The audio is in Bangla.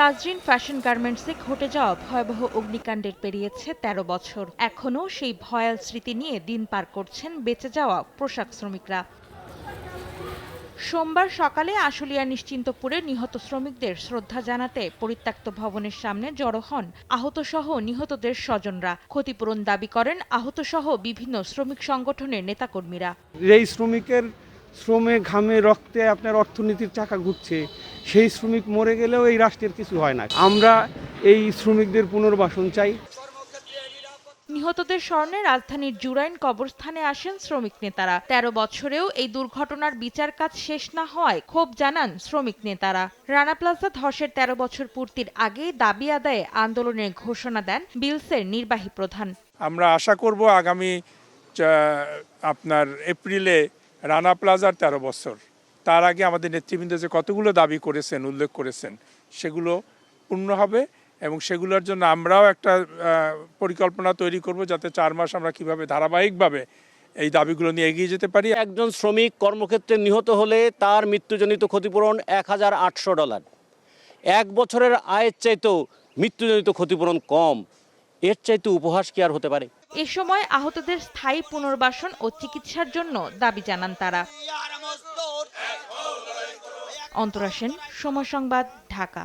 তাজরিন ফ্যাশন গার্মেন্টসে ঘটে যাওয়া ভয়াবহ অগ্নিকাণ্ডের পেরিয়েছে ১৩ বছর। এখনও সেই ভয়াল স্মৃতি নিয়ে দিন পার করছেন বেঁচে যাওয়া পোশাক শ্রমিকরা। সোমবার সকালে আশুলিয়া নিশ্চিন্তপুরে নিহত শ্রমিকদের শ্রদ্ধা জানাতে পরিত্যক্ত ভবনের সামনে জড়ো হন আহতসহ নিহতদের স্বজনরা। ক্ষতিপূরণ দাবি করেন আহতসহ বিভিন্ন শ্রমিক সংগঠনের নেতাকর্মীরা। এই শ্রমিকের শ্রমে ঘামে রক্তে আপনার অর্থনীতির চাকা ঘুরছে সেই শ্রমিক মরে গেলেও এই রাষ্ট্রের কিছু হয় না। আমরা এই শ্রমিকদের পুনর্বাসন চাই। নিহতদের স্মরণে রাজধানীর জুরাইন কবরস্থানে আসেন শ্রমিক নেতারা। তেরো বছরেও এই দুর্ঘটনার বিচার কাজ শেষ না হওয়ায় ক্ষোভ জানান শ্রমিক নেতারা। রানা প্লাজা ধসের তেরো বছর পূর্তির আগে দাবি আদায়ে আন্দোলনের ঘোষণা দেন বিলসের নির্বাহী প্রধান। আমরা আশা করব আগামী চা- আপনার এপ্রিলে রানা প্লাজার তেরো বছর। তার আগে আমাদের নেতৃবৃন্দ যে কতগুলো দাবি করেছেন, উল্লেখ করেছেন, সেগুলো পূর্ণ হবে এবং সেগুলোর জন্য আমরাও একটা পরিকল্পনা তৈরি করব যাতে চার মাস আমরা কীভাবে ধারাবাহিকভাবে এই দাবিগুলো নিয়ে এগিয়ে যেতে পারি। একজন শ্রমিক কর্মক্ষেত্রে নিহত হলে তার মৃত্যুজনিত ক্ষতিপূরণ এক হাজার আটশো ডলার। এক বছরের আয়ের চাইতেও মৃত্যুজনিত ক্ষতিপূরণ কম। এর চাইতে উপহাস কি আর হতে পারে? এ সময় আহতদের স্থায়ী পুনর্বাসন ও চিকিৎসার জন্য দাবি জানান তারা। অন্তরা সেন, সময় সংবাদ, ঢাকা।